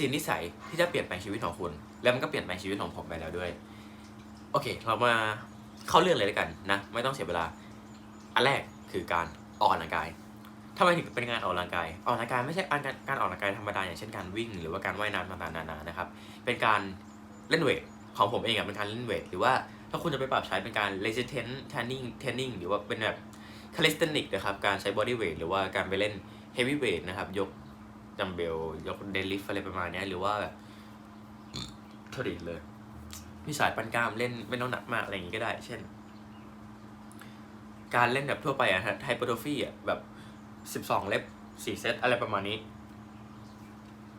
สีนิสัยที่จะเปลี่ยนแปลงชีวิตของคุณ แล้วมันก็เปลี่ยนแปลงชีวิตของผมไปแล้วด้วย โอเค เรามาเข้าเรื่องเลยแล้วกันนะ ไม่ต้องเสียเวลา อันแรกคือการออกกำลังกายทำไมถึงเป็นการออกกำลังกาย ออกกำลังกายไม่ใช่การการออกกำลังกายธรรมดาอย่างเช่นการวิ่ง หรือว่าการว่ายน้ำต่างๆนานานะครับ เป็นการเล่นเวทของผมเองอะเป็นการเล่นเวทหรือว่าถ้าคุณจะไปปรับใช้เป็นการ resistance training training หรือว่าเป็นแบบ calisthenic นะครับ การใช้ body weight หรือว่าการไปเล่น heavy weight นะครับ ยก ดัมเบลยกเดลิฟอะไรประมาณนี้หรือว่าแบบโทษดีเลยมีสายปันกล้ามเล่นไม่ต้องหนักมากอะไรอย่างงี้ก็ได้ เช่น การเล่นแบบทั่วไปอะฮะไฮเปอร์โทฟี่อะแบบสิบสองเล็บสี่เซตอะไรประมาณนี้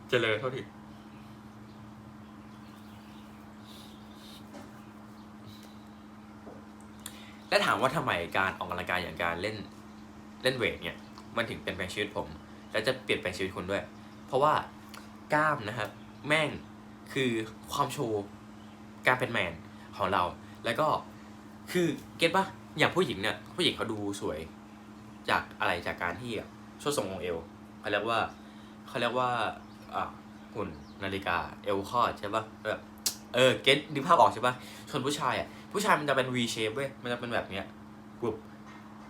เจริญเท่าที่และถามว่าทำไมการออกกำลังกายอย่างการเล่นเล่นเวทเนี่ย มันถึงเปลี่ยนแปลงชีวิตผม และจะเปลี่ยนแปลงชีวิตคุณด้วย เพราะว่ากล้ามนะครับ แม่งคือความโชว์การเป็นแมนของเรา แล้วก็คือเก็ตปะอย่างผู้หญิงเนี่ยผู้หญิงเขาดูสวย จากอะไรจากการที่ช่วทรงองเอวเขาเรียกว่าเขาเรียกว่าอ่าหุ่นนาฬิกาเอวคอดใช่ปะแบบเออเก็ตนึกภาพออกใช่ปะส่วนผู้ชายอะผู้ชายมันจะเป็น V shape เว้ยมันจะเป็นแบบเนี้ยกรุบ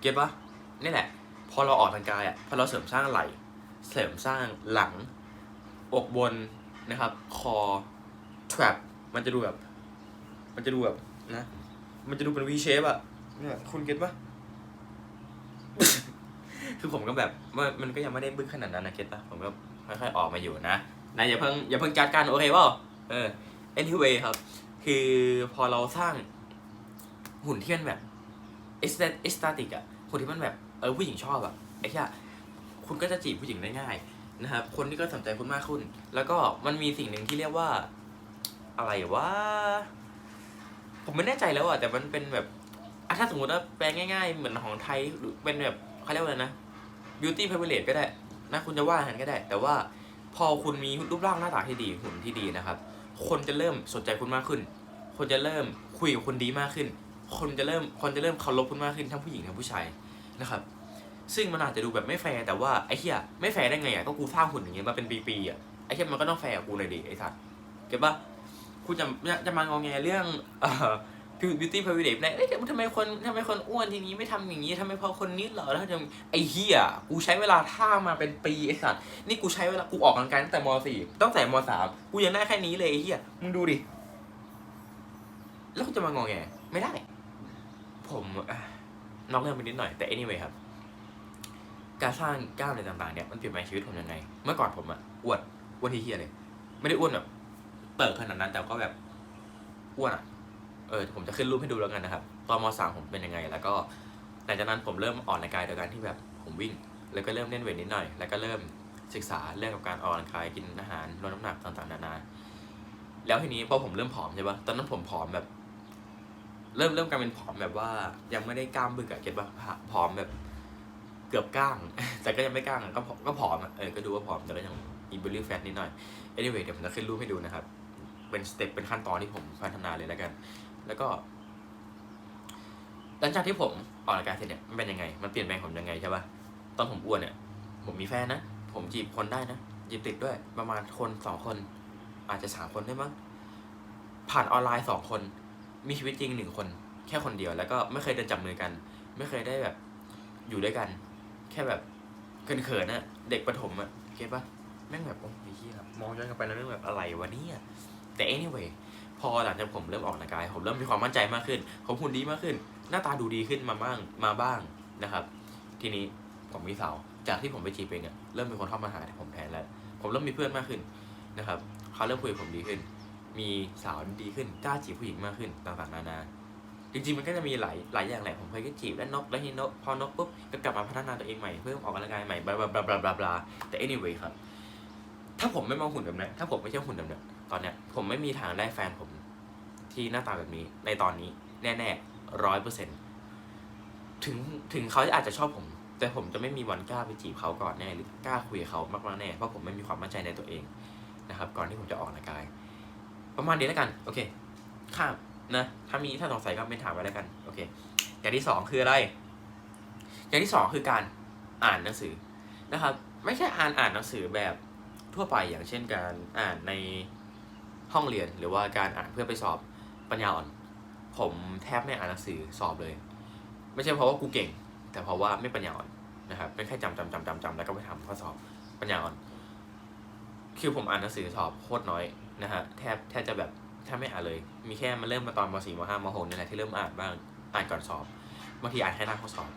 เก็ตปะนี่แหละ พอเราออกกำลังกายอะพอเราเสริมสร้างไหล่ เสริมสร้างหลังอกบนนะครับคอ trap มันจะดูแบบ มันจะดูแบบนะ มันจะดูเป็น V shape อะเนี่ยคุณเก็ตปะ คือผมก็แบบว่ามันก็ยังไม่ได้บึ้งขนาดนั้นนะเก็ตปะผมก็ค่อยๆออกมาอยู่นะนะอย่าเพิ่งอย่าเพิ่งจัดการโอเคเปล่าเออ anyway ครับ คือพอเราสร้างหุ่นที่มันแบบ aesthetic อะหุ่นที่มันแบบเออผู้หญิงชอบอะไอ้เหี้ย คุณก็จะจีบผู้หญิงได้ง่ายนะครับคนที่ก็สนใจคุณมากขึ้น แล้วก็มันมีสิ่งหนึ่งที่เรียกว่า อะไรวะผมไม่แน่ใจแล้วอะแต่มันเป็นแบบอะถ้าสมมติว่าแปลง่ายๆ เหมือนของไทยหรือเป็นแบบเขาเรียกว่าอะไรนะ beauty privilege ก็ได้นะคุณจะว่าอย่างนั้นก็ได้ แต่ว่าพอคุณมีรูปร่างหน้าตาที่ดีหุ่นที่ดีนะครับ คนจะเริ่มสนใจคุณมากขึ้น คนจะเริ่มคุยกับคุณดีมากขึ้น คนจะเริ่มคนจะเริ่มเคารพคุณมากขึ้นทั้งผู้หญิงทั้งผู้ชายนะครับ ซึ่งมันอาจจะดูแบบไม่แฟร์แต่ว่าไอ้เหี้ยไม่แฟร์ได้ไงอะก็กูสร้างหุ่นอย่างเงี้ยมาเป็นปีๆอะไอ้เหี้ยมันก็ต้องแฟร์กับกูหน่อยดิไอ้สัตว์เก็ตปะคุณจะจะมางอแงเรื่องเอ่อ beauty privilege ได้เอ้ยทำไมคนทำไมคนอ้วนทีนี้ไม่ทำอย่างนี้ทำไมพอคนนิดเหรอแล้วทำไอ้เหี้ยกูใช้เวลาท่ามาเป็นปีไอ้สัตว์นี่กูใช้เวลากูออกกำลังกายตั้งแต่ม .4 ตั้งแต่ม .3 กูยังได้แค่นี้เลยไอ้เหี้ยมึงดูดิแล้วคุณจะมางอแงไม่ได้ ผมนอกเรื่องไปนิดหน่อยแต่ anyway ครับ การสร้างกล้ามอะไรต่างๆเนี่ยมันเปลี่ยนแปลงชีวิตผมยังไง เมื่อก่อนผมอะอ้วนอ้วนที่เฮียเลย ไม่ได้อ้วนแบบเติบขนาดนั้นแต่ก็แบบอ้วนอะเออผมจะขึ้นรูปให้ดูแล้วกันนะครับตอนมสามผมเป็นยังไง แล้วก็หลังจากนั้นผมเริ่มออกกำลังกายโดยการที่แบบผมวิ่ง แล้วก็เริ่มเล่นเวทนิดหน่อย แล้วก็เริ่มศึกษาเรื่องกับการออกกำลังกายกินอาหารลดน้ำหนักต่างๆนานา แล้วทีนี้พอผมเริ่มผอมใช่ปะตอนนั้นผมผอมแบบ เริ่มเริ่มกลายเป็นผอมแบบว่ายังไม่ได้กล้ามบึกอะเก็ตปะผอมแบบ เกือบก้าง แต่ก็ยังไม่ก้างก็ผอมก็ผอมเออก็ดูว่าผอมแต่ก็ยังมีเบลลี่แฟตนิดหน่อย anyway เดี๋ยวผมจะขึ้นรูปให้ดูนะครับ เป็นสเต็ปเป็นขั้นตอนที่ผมพัฒนาเลยแล้วกัน แล้วก็ หลังจากที่ผมออกรายการเสร็จเนี่ยมันเป็นยังไง มันเปลี่ยนแปลงผมยังไงใช่ปะตอนผมอ้วนเนี่ย ผมมีแฟนนะ ผมจีบคนได้นะ จีบติดด้วย ประมาณคนสองคน อาจจะสามคนได้มั้ง ผ่านออนไลน์สองคน มีชีวิตจริงหนึ่งคน แค่คนเดียว แล้วก็ไม่เคยเดินจับมือกัน ไม่เคยได้แบบอยู่ด้วยกัน แค่แบบเขินๆนะเด็กประถมอะเก็ตปะแม่งแบบโอ้ยเฮียมองย้อนกลับไปแล้วแม่งแบบอะไรวะเนี่ยแต่ anyway พอหลังจากผมเริ่มออกกำลังกาย ผมเริ่มมีความมั่นใจมากขึ้น ผมหุ่นดีมากขึ้น หน้าตาดูดีขึ้นมาบ้างมาบ้างนะครับ ทีนี้ผมมีสาวจากที่ผมไปจีบเองอะเริ่มมีคนเข้ามาหาผมแทนแล้ว ผมเริ่มมีเพื่อนมากขึ้นนะครับเขาเริ่มคุยกับผมดีขึ้น มีสาวดีขึ้นกล้าจีบผู้หญิงมากขึ้นต่างๆนานา จริงๆมันก็จะมีหลายหลายอย่างแหละผมเคยก็จีบแล้วนกแล้วทีนกพอนกปุ๊บก็กลับมาพัฒนาตัวเองใหม่เพิ่มออกกำลังกายใหม่บลาบลาบลาบลาบลาแต่ anyway ครับ ถ้าผมไม่มองหุ่นแบบนี้ถ้าผมไม่ใช่หุ่นแบบนี้ตอนเนี้ยผมไม่มีทางได้แฟนผมที่หน้าตาแบบนี้ในตอนนี้แน่ๆร้อยเปอร์เซ็นต์ถึงถึงเขาอาจจะชอบผม แต่ผมจะไม่มีวันกล้าไปจีบเขาก่อนแน่หรือกล้าคุยกับเขามากๆแน่เพราะผมไม่มีความมั่นใจในตัวเองนะครับ ก่อนที่ผมจะออกกำลังกาย ประมาณนี้แล้วกัน โอเคข้าม นะถ้ามีถ้าสงสัยก็เป็นถามไว้แล้วกันโอเคอย่างที่สองคืออะไร อย่างที่สองคือการอ่านหนังสือนะครับ ไม่ใช่อ่านอ่านหนังสือแบบทั่วไปอย่างเช่นการอ่านในห้องเรียนหรือว่าการอ่านเพื่อไปสอบปัญญาอ่อน ผมแทบไม่อ่านหนังสือสอบเลย ไม่ใช่เพราะว่ากูเก่ง แต่เพราะว่าไม่ปัญญาอ่อนนะครับเป็นแค่จำจำจำจำจำแล้วก็ไปทำข้อสอบปัญญาอ่อน คือผมอ่านหนังสือสอบโคตรน้อยนะฮะแทบแทบจะแบบ แทบไม่อ่านเลย มีแค่มาเริ่มมาตอนม .4 ม .5 ม .6 นี่แหละที่เริ่มอ่านบ้างอ่านก่อนสอบบางทีอ่านแค่หน้าข้อสอบ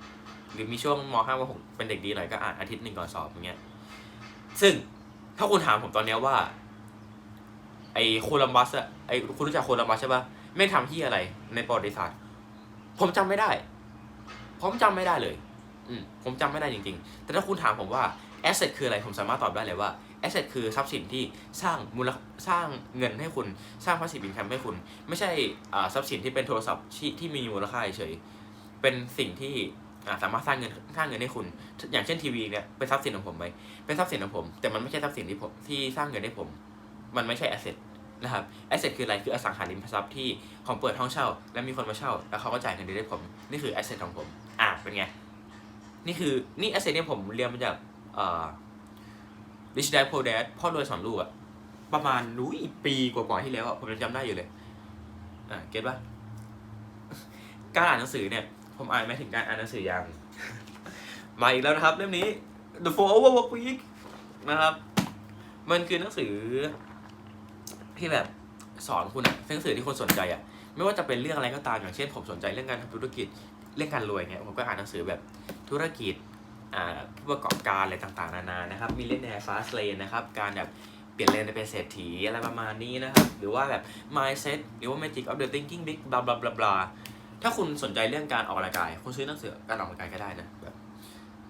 หรือมีช่วงม .5 ม .6 เป็นเด็กดีหน่อยก็อ่านอาทิตย์หนึ่งก่อนสอบอย่างเงี้ยซึ่งถ้าคุณถามผมตอนเนี้ยว่า ไอ้โคลัมบัสอะไอ้คุณรู้จักโคลัมบัสใช่ปะแม่งทำที่อะไร ในประวัติศาสตร์ ผมจำไม่ได้ ผมจำไม่ได้เลย อืมผมจำไม่ได้จริง ๆ แต่ถ้าคุณถามผมว่าแอสเซทคืออะไรผมสามารถตอบได้เลยว่า แอสเซทคือทรัพย์สินที่สร้างมูลสร้างเงินให้คุณสร้างภาษีบินคัมให้คุณ ไม่ใช่ทรัพย์สินที่เป็นโทรศัพท์ที่ที่มีมูลค่าเฉยเป็นสิ่งที่สามารถสร้างเงินสร้างเงินให้คุณ อย่างเช่นทีวีเนี่ยเป็นทรัพย์สินของผมไหมเป็นทรัพย์สินของผม แต่มันไม่ใช่ทรัพย์สินที่ผมที่สร้างเงินให้ผม มันไม่ใช่แอสเซทนะครับแอสเซทคืออะไรคืออสังหาริมทรัพย์ที่ผมเปิดห้องเช่า แล้วมีคนมาเช่า แล้วเขาก็จ่ายเงินเดือนให้ผม นี่คือแอสเซทของผม อะเป็นไง นี่คือนี่แอสเซทเนี่ยผมเรียนมาจากเอ่อ Rich Dad Poor Dad พ่อรวยสอนลูกอะประมาณรู้อีปีกว่าๆที่แล้วอะผมยังจำได้อยู่เลยอะเก็ตปะการอ่านหนังสือเนี่ย ผมอ่านไม่ถึงการอ่านหนังสืออย่างมาอีกแล้วนะครับเล่มนี้ The Four Hour Work Week นะครับ มันคือหนังสือที่แบบสอนคุณอะหนังสือที่คนสนใจอะไม่ว่าจะเป็นเรื่องอะไรก็ตามอย่างเช่น ผมสนใจเรื่องการทำธุรกิจเรื่องการรวยเนี่ยผมก็อ่านหนังสือแบบธุรกิจ ผู้ประกอบการอะไรต่างๆ นานานะครับมีเล่นใน fast lane นะครับการแบบเปลี่ยนเลนไปเป็นเศรษฐีอะไรประมาณนี้นะครับหรือว่าแบบ mindset หรือว่า magic of the thinking big บลาบลาบลาบลาถ้าคุณสนใจเรื่องการออกกำลังกาย คุณซื้อหนังสือการออกกำลังกายก็ได้นะแบบ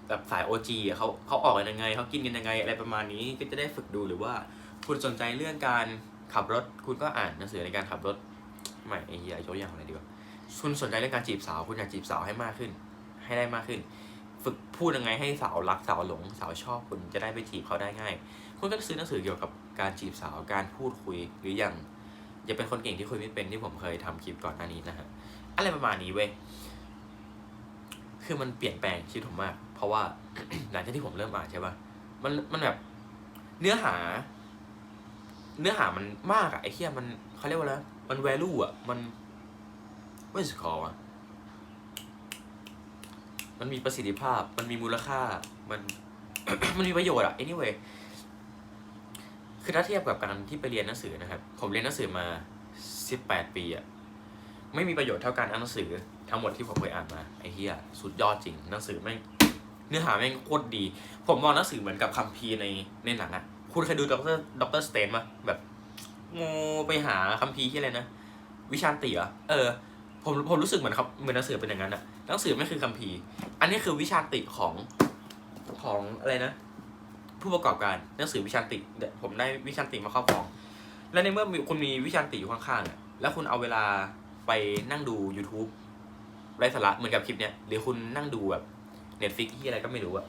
แบบสาย OG อะเขาเขาออกกันยังไงเขากินกันยังไงอะไรประมาณนี้ก็จะได้ฝึกดูหรือว่า คุณสนใจเรื่องการขับรถ คุณก็อ่านหนังสือในการขับรถไม่ไอ้เหี้ยยกอย่างอะไรดีวะคุณสนใจเรื่องการจีบสาว คุณอยากจีบสาวให้มากขึ้น ให้ได้มากขึ้น ฝึกพูดยังไงให้สาวรักสาวหลงสาวชอบคุณจะได้ไปจีบเขาได้ง่าย คุณก็ซื้อหนังสือเกี่ยวกับการจีบสาวการพูดคุยหรืออย่างอย่าเป็นคนเก่งที่คุยไม่เป็นที่ผมเคยทำคลิปก่อนหน้านี้นะฮะอะไรประมาณนี้เว้ยคือมันเปลี่ยนแปลงชีวิตผมมาก เพราะว่าหลังจากที่ผมเริ่มอ่านใช่ปะมันมันแบบเนื้อหา เนื้อหามันมากอะไอ้เหี้ยมันเขาเรียกว่าอะไรมัน value อะมัน what is it called อะ มันมีประสิทธิภาพ มันมีมูลค่า มัน มันมีประโยชน์อะ anyway คือถ้าเทียบกับการที่ไปเรียนหนังสือนะครับ ผมเรียนหนังสือมา 18 ปีอะไม่มีประโยชน์เท่าการอ่านหนังสือทั้งหมดที่ผมเคยอ่านมาไอ้เหี้ยสุดยอดจริง หนังสือแม่งเนื้อหาแม่งโคตรดี ผมมองหนังสือเหมือนกับคัมภีร์ในในหนังอะคุณเคยดูด็อกเตอร์ด็อกเตอร์สเตนปะแบบงูไปหาคัมภีร์ที่อะไรนะ วิชาติเหรอเออผมผมรู้สึกเหมือนครับเหมือนหนังสือเป็นอย่างนั้นอะหนังสือไม่คือคัมภีร์ อันนี้คือวิชาติของของอะไรนะ ผู้ประกอบการหนังสือวิชาติเดี๋ยวผมได้วิชาติมาครอบครอง และในเมื่อคุณมีวิชาติอยู่ข้างๆแล้วคุณเอาเวลาไปนั่งดู YouTube ไร้สาระเหมือนกับคลิปเนี้ยหรือคุณนั่งดูแบบ Netflix ที่อะไรก็ไม่รู้อะ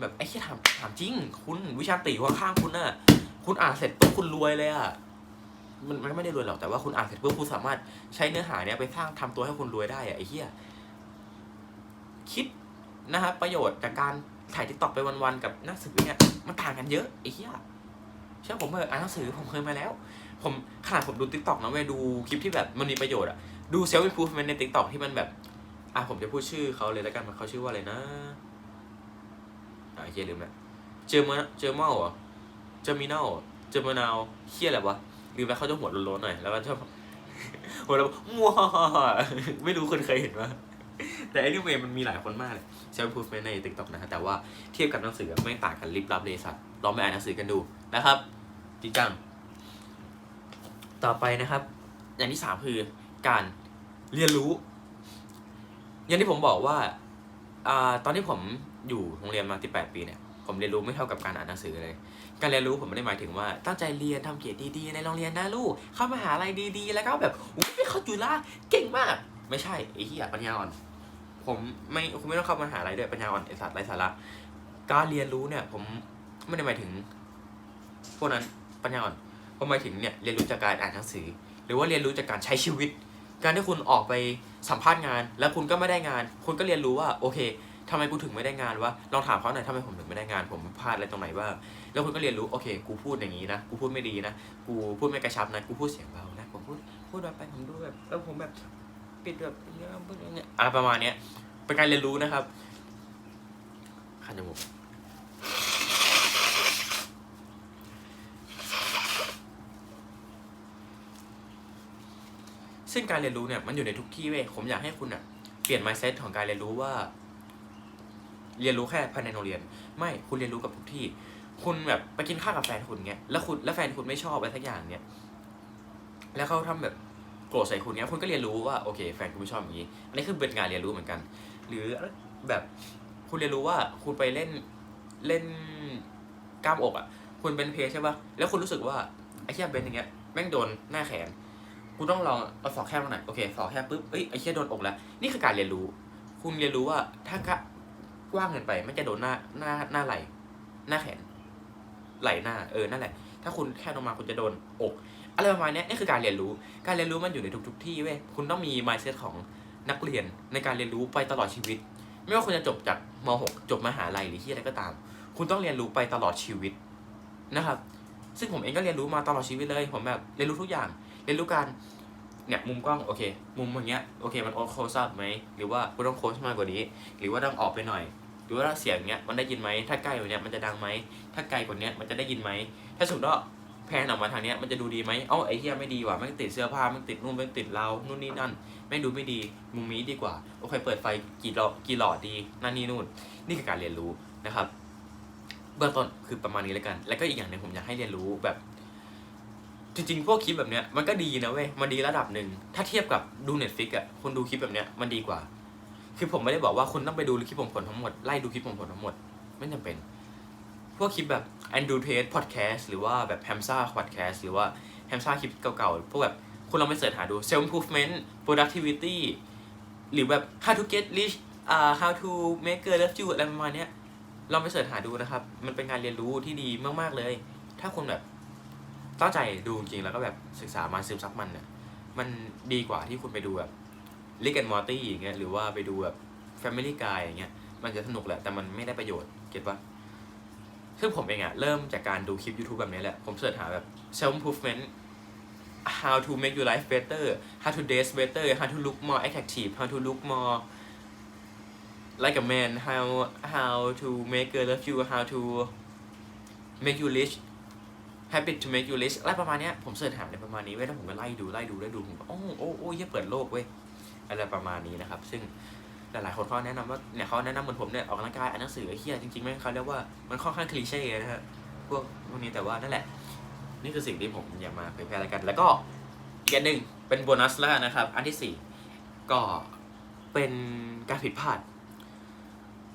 แบบไอ้แค่ถามถามจริง คุณวิชาติข้างๆคุณน่ะ คุณอ่านเสร็จปุ๊บคุณรวยเลยอะมันมันไม่ได้รวยหรอกแต่ว่าคุณอ่านเสร็จปุ๊บคุณสามารถใช้เนื้อหาเนี้ยไปสร้างทำตัวให้คุณรวยได้อะไอ้เหี้ย คิดนะครับประโยชน์จากการถ่ายทิกตอกไปวันๆกับหนังสือเนี่ยมันต่างกันเยอะไอ้เหี้ยเชื่อผมเถอะอ่านหนังสือผมเคยมาแล้ว ผมขนาดผมดูทิกตอกนะเว้ยดูคลิปที่แบบมันมีประโยชน์อะดูเซลฟ์อินพูฟเมนในทิกตอกที่มันแบบอะผมจะพูดชื่อเขาเลยแล้วกันมันเขาชื่อว่าอะไรนะอะไอ้เหี้ยลืมละเจอมาเจอเมาเหรอเจอมินอลเจอมานาวเฮียอะไรวะลืมแล้วเขาจะหัวโล้นๆหน่อยแล้วก็ชอบหัวเราะมัวไม่รู้คนเคยเห็นปะ แต่ไอ้นี่เวมันมีหลายคนมากเลยเซลฟ์พูฟเมนในทิกตอกนะฮะแต่ว่าเทียบกับหนังสือไม่ต่างกันลิบลับเลยสัตว์ลองไปอ่านหนังสือกันดูนะครับจริงจังต่อไปนะครับ อย่างที่สามคือการเรียนรู้ อย่างที่ผมบอกว่าอตอนที่ผมอยู่โรงเรียนมา 18 ปีเนี่ย ผมเรียนรู้ไม่เท่ากับการอ่านหนังสือเลย การเรียนรู้ผมไม่ได้หมายถึงว่า ตั้งใจเรียนทำเกียรติดีๆ ในโรงเรียนนะลูก เข้ามหาลัยดีๆ แล้วก็แบบอุ้ยเข้าจุฬาเก่งมาก ไม่ใช่ไอ้เหี้ยปัญญาอ่อน ผมไม่คุณไม่ต้องเข้ามหาลัยด้วยปัญญาอ่อนไอสัตว์ไร้สาระการเรียนรู้เนี่ย ผมไม่ได้หมายถึงพวกนั้นปัญญาอ่อนผมหมายถึงเนี่ยเรียนรู้จากการอ่านหนังสือ หรือว่าเรียนรู้จากการใช้ชีวิต การที่คุณออกไปสัมภาษณ์งาน แล้วคุณก็ไม่ได้งาน คุณก็เรียนรู้ว่าโอเคทำไมกูถึงไม่ได้งานวะลองถามเขาหน่อยทำไมผมถึงไม่ได้งาน ผมพลาดอะไรตรงไหนบ้างแล้วคุณก็เรียนรู้โอเค กูพูดอย่างนี้นะกูพูดไม่ดีนะกูพูดไม่กระชับนะกูพูดเสียงเบานะผมพูดพูดแบบไปผมดูแบบเออผมแบบ ปิดแบบเนี้ยพูดอย่างเงี้ยอะไรประมาณเนี้ยเป็นการเรียนรู้นะครับคันจมูกซึ่งการเรียนรู้เนี่ยมันอยู่ในทุกที่เว้ยผมอยากให้คุณอะเปลี่ยน mindset ของการเรียนรู้ว่า เรียนรู้แค่ภายในโรงเรียน ไม่คุณเรียนรู้กับทุกที่ คุณแบบไปกินข้าวกับแฟนคุณเงี้ยแล้วคุณแล้วแฟนคุณไม่ชอบอะไรสักอย่างเนี้ยแล้วเขาทำแบบ โกรธใส่คุณเงี้ยคุณก็เรียนรู้ว่าโอเคแฟนคุณไม่ชอบอย่างนี้ อันนี้คือเป็นการเรียนรู้เหมือนกัน หรือแบบคุณเรียนรู้ว่าคุณไปเล่นเล่นกล้ามอกอะ คุณเป็นเพย์ใช่ป่ะ แล้วคุณรู้สึกว่าไอ้เชี่ยเบนอย่างเงี้ยแม่งโดนหน้าแขน คุณต้องลองเอาศอกแคบมาหน่อยโอเคศอกแคบปุ๊บเอ้ยไอ้เชี่ยโดนอกแล้ว นี่คือการเรียนรู้ คุณเรียนรู้ว่าถ้ากะกว้างเกินไปมันจะโดนหน้าหน้าหน้าไหล่หน้าแขนไหล่หน้าเออนั่นแหละ ถ้าคุณแคบลงมาคุณจะโดนอก อะไรประมาณนี้นี่คือการเรียนรู้ การเรียนรู้มันอยู่ในทุก ๆ ที่เว้ยคุณต้องมี mindset ของนักเรียนในการเรียนรู้ไปตลอดชีวิต ไม่ว่าคุณจะจบจากม .6 จบมหาลัยหรือที่อะไรก็ตาม คุณต้องเรียนรู้ไปตลอดชีวิตนะครับ ซึ่งผมเองก็เรียนรู้มาตลอดชีวิตเลย ผมแบบเรียนรู้ทุกอย่าง เรียนรู้การเนี่ยมุมกล้องโอเค มุมอย่างเงี้ยโอเคมันโคสอัพไหมหรือว่าคุณต้องโคสมากกว่านี้ หรือว่าต้องออกไปหน่อย หรือว่าเสียงเงี้ยมันได้ยินไหมถ้าใกล้กว่านี้มันจะดังไหมถ้าไกลกว่านี้มันจะได้ยินไหมถ้าสมมติว่า แพนออกมาทางเนี้ยมันจะดูดีไหมเอ้าไอ้เหี้ยไม่ดีว่ะไม่ติดเสื้อผ้าไม่ติดนู่นไม่ติดเรานู่นนี่นั่น ไม่ดูไม่ดีมุมนี้ดีกว่าโอเคเปิดไฟกี่หลอดกี่หลอดดีนั่นนี่นู่น นี่คือการเรียนรู้นะครับ เบื้องต้นคือประมาณนี้แล้วกัน แล้วก็อีกอย่างหนึ่งผมอยากให้เรียนรู้แบบ จริงๆ พวกคลิปแบบเนี้ยมันก็ดีนะเว้ยมันดีระดับหนึ่งถ้าเทียบกับดูเน็ตฟิกอะคนดูคลิปแบบเนี้ยมันดีกว่า คือผมไม่ได้บอกว่าคุณต้องไปดูคลิปผมผลทั้งหมดไล่ดูคลิปผมผลทั้งหมด ไม่จำเป็น พวกคลิปแบบ Andrew Tate Podcast หรือว่าแบบ Hamza Podcast หรือว่า Hamza คลิปเก่าๆ พวกแบบคุณลองไปเสิร์ชหาดู self improvement productivity หรือแบบ how to get rich อ่า how to make girl love you อะไรประมาณเนี้ยลองไปเสิร์ชหาดูนะครับ มันเป็นการเรียนรู้ที่ดีมากๆเลย ถ้าคุณแบบตั้งใจดูจริงแล้วก็แบบศึกษามาซึมซับมันเนี่ยมันดีกว่าที่คุณไปดูแบบลิกแอนมอร์ตี้อย่างเงี้ยหรือว่าไปดูแบบ Family Guy อย่างเงี้ยมันจะสนุกแหละแต่มันไม่ได้ประโยชน์เก็ตปะ ซึ่งผมเองอะเริ่มจากการดูคลิป YouTube แบบนี้แหละ ผมเสิร์ชหาแบบ self improvement how to make your life better how to dress better how to look more attractive how to look more like a man how how to make girl love you how to make you rich habit to make you rich อะไรประมาณนี้ผมเสิร์ชหาในประมาณนี้เว้ยแล้วผมก็ไล่ดูไล่ดูไล่ดูผมก็โอ้โอ้โอ้ยเปิดโลกเว้ยอะไรประมาณนี้นะครับ ซึ่ง หลายๆคนเขาแนะนำว่าเนี่ยเขาแนะนำเหมือนผมเนี่ยออกกำลังกายอ่านหนังสือไอ้เหี้ยจริงๆแม่งเขาเรียกว่ามันค่อนข้างคลีเช่นะฮะพวกพวกนี้แต่ว่านั่นแหละ นี่คือสิ่งที่ผมอยากมาเผยแพร่แล้วกัน แล้วก็อีกอันหนึ่งเป็นโบนัสแล้วนะครับ อันที่สี่ก็เป็นการผิดพลาด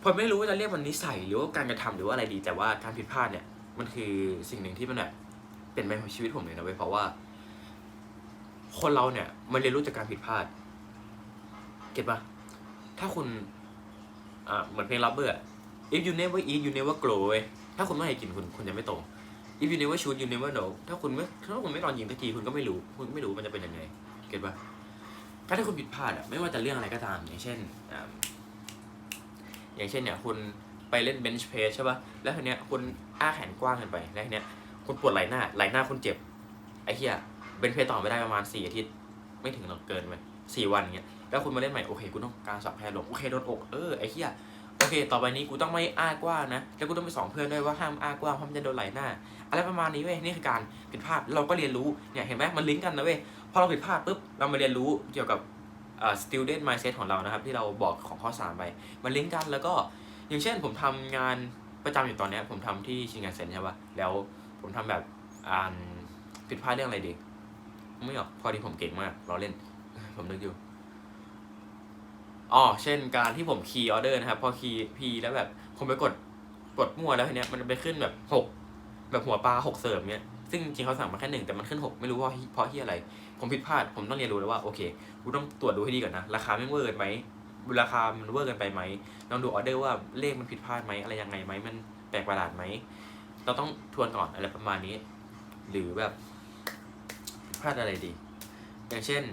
ผมไม่รู้ว่าจะเรียกมันนิสัยหรือว่าการกระทำหรือว่าอะไรดี แต่ว่าการผิดพลาดเนี่ยมันคือสิ่งหนึ่งที่มันแบบเปลี่ยนไปของชีวิตผมเลยนะเว้ยเพราะว่า คนเราเนี่ยมันเรียนรู้จากการผิดพลาด เก็ตปะ ถ้าคุณอ่าเหมือนเพลงรับเบื่อ if you never eat you never grow เว้ยถ้าคุณไม่เคยกินคุณคุณจะไม่โต if you never shoot you never know ถ้าคุณไม่ถ้าคุณไม่ลองยิงสักทีคุณก็ไม่รู้ คุณก็ไม่รู้มันจะเป็นยังไงเก็ตปะการที่คุณผิดพลาดอะไม่ว่าจะเรื่องอะไรก็ตาม อย่างเช่นอ่าอย่างเช่นเนี่ยคุณไปเล่นเบนช์เพสใช่ปะแล้วทีเนี้ยคุณอ้าแขนกว้างเกินไปแล้วทีเนี้ยคุณปวดไหล่หน้าไหล่หน้าคุณเจ็บไอ้เหี้ยเบนช์เพสต่อไม่ได้ประมาณสี่อาทิตย์ ไม่ถึงหรอกเกินไปสี่วันเงี้ยแล้วคุณมาเล่นใหม่โอเคคุณต้องการสอบแพลงโอเคโดนอกเออไอ้เหี้ยโอเค ต่อไปนี้กูต้องไม่อ้ากว้างนะ แล้วกูต้องไปสอนเพื่อนด้วยว่าห้ามอ้ากว้างเพราะมันจะโดนไหล่หน้า อะไรประมาณนี้เว้ย นี่คือการผิดพลาด เราก็เรียนรู้ เนี่ยเห็นไหมมันลิงก์กันนะเว้ย พอเราผิดพลาดปุ๊บ เรามาเรียนรู้เกี่ยวกับอ่า student mindset ของเรานะครับ ที่เราบอกของข้อสามไป มันลิงก์กัน แล้วก็ อย่างเช่นผมทำงานประจำอยู่ตอนนี้ ผมทำที่ชิงงานเซ็นใช่ปะแล้วผมทำแบบอ่านผิดพลาดเรื่องอะไรดี ไม่ออก พอดีผมเก่งมาก เราเล่น ผมนึกอยู่ อ๋อเช่นการที่ผมคีย์ออเดอร์นะครับ พอคีย์พีแล้วแบบผมไปกดกดมั่วแล้วทีเนี้ยมันไปขึ้นแบบหกแบบหัวปลาหกเสิร์ฟเนี้ยซึ่งจริงเขาสั่งมาแค่หนึ่งแต่มันขึ้นหกไม่รู้ว่าเพราะที่อะไร ผมผิดพลาดผมต้องเรียนรู้แล้วว่าโอเคกูต้องตรวจดูให้ดีก่อนนะ ราคาไม่เวอร์เกินไหมราคามันเวอร์เกินไปไหมลองดูออเดอร์ว่าเลขมันผิดพลาดไหมอะไรยังไงไหมมันแปลกประหลาดไหมเราต้องทวนก่อนอะไรประมาณนี้ หรือแบบพลาดอะไรดี อย่างเช่น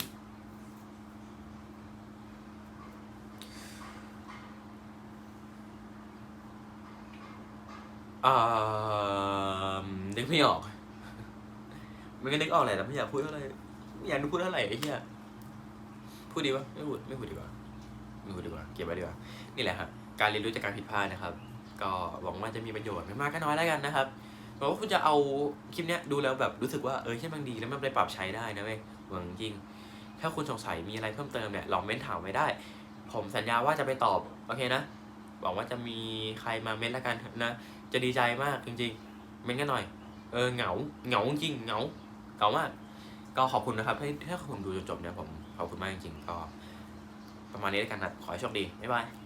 อ่านึกไม่ออก มันก็นึกออกแหละแต่ไม่อยากพูดเท่าไหร่ไม่อยากพูดเท่าไหร่ไอ้เหี้ยพูดดีวะไม่พูดไม่พูดดีกว่าไม่พูดดีกว่าเก็บไว้ดีกว่า นี่แหละครับ การเรียนรู้จากการผิดพลาดนะครับ ก็หวังว่าจะมีประโยชน์ไม่มากก็น้อยแล้วกันนะครับหวังว่าคุณจะเอาคลิปเนี้ยดูแล้วแบบรู้สึกว่าเออใช่มันดีแล้วมันไปปรับใช้ได้นะเว้ยหวังจริง ถ้าคุณสงสัยมีอะไรเพิ่มเติมเนี่ยลองเม้นถามไว้ได้ ผมสัญญาว่าจะไปตอบโอเคนะหวังว่าจะมีใครมาเม้นแล้วกันนะ จะดีใจมากจริงๆเม้นกันหน่อย เออเหงาเหงาจริงเหงาเหงามากก็ขอบคุณนะครับที่ถ้าคุณดูจนจบเนี่ยผมขอบคุณมากจริงๆก็ประมาณนี้แล้วกันนะขอให้โชคดีบ๊ายบาย